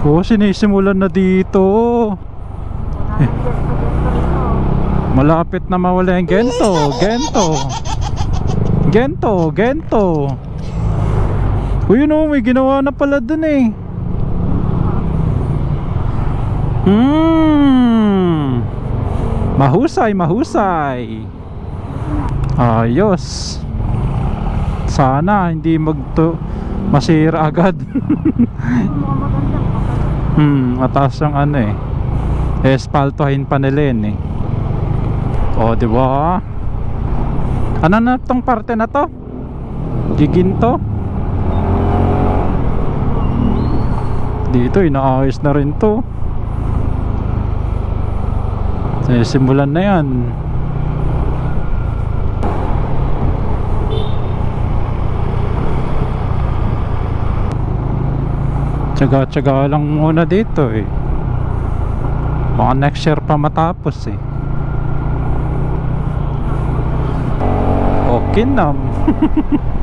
Oh, sinisimulan na dito. Rito. Malapit na mawala yung gento. Gento. Gento. Gento. Uy, yun oh, may ginawa na pala dun eh. Hmm. Mahusay, mahusay. Ayos. Sana hindi magto masira agad. Hmm, mataas yung ano eh. Espaltohin pa nila yun eh. O, di ba? Ano na tong parte na to? Giginto? Dito, inaayos na rin to. Simulan na yan. Tsaga-tsaga lang muna dito eh. Baka next year pa matapos eh. Okay nam.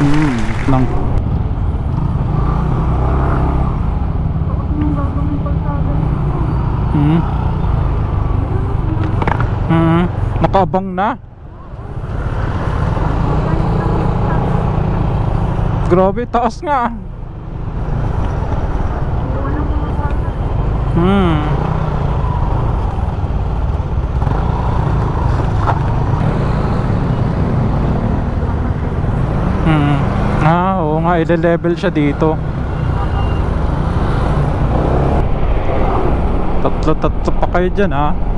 Hmm, nang Hmm. Hmm. Nakabang na. Grabe, taas nga. Hmm. Hmm. Ah, oo nga, ile-level siya dito. Tatlo-tatlo pa kayo dyan, ah.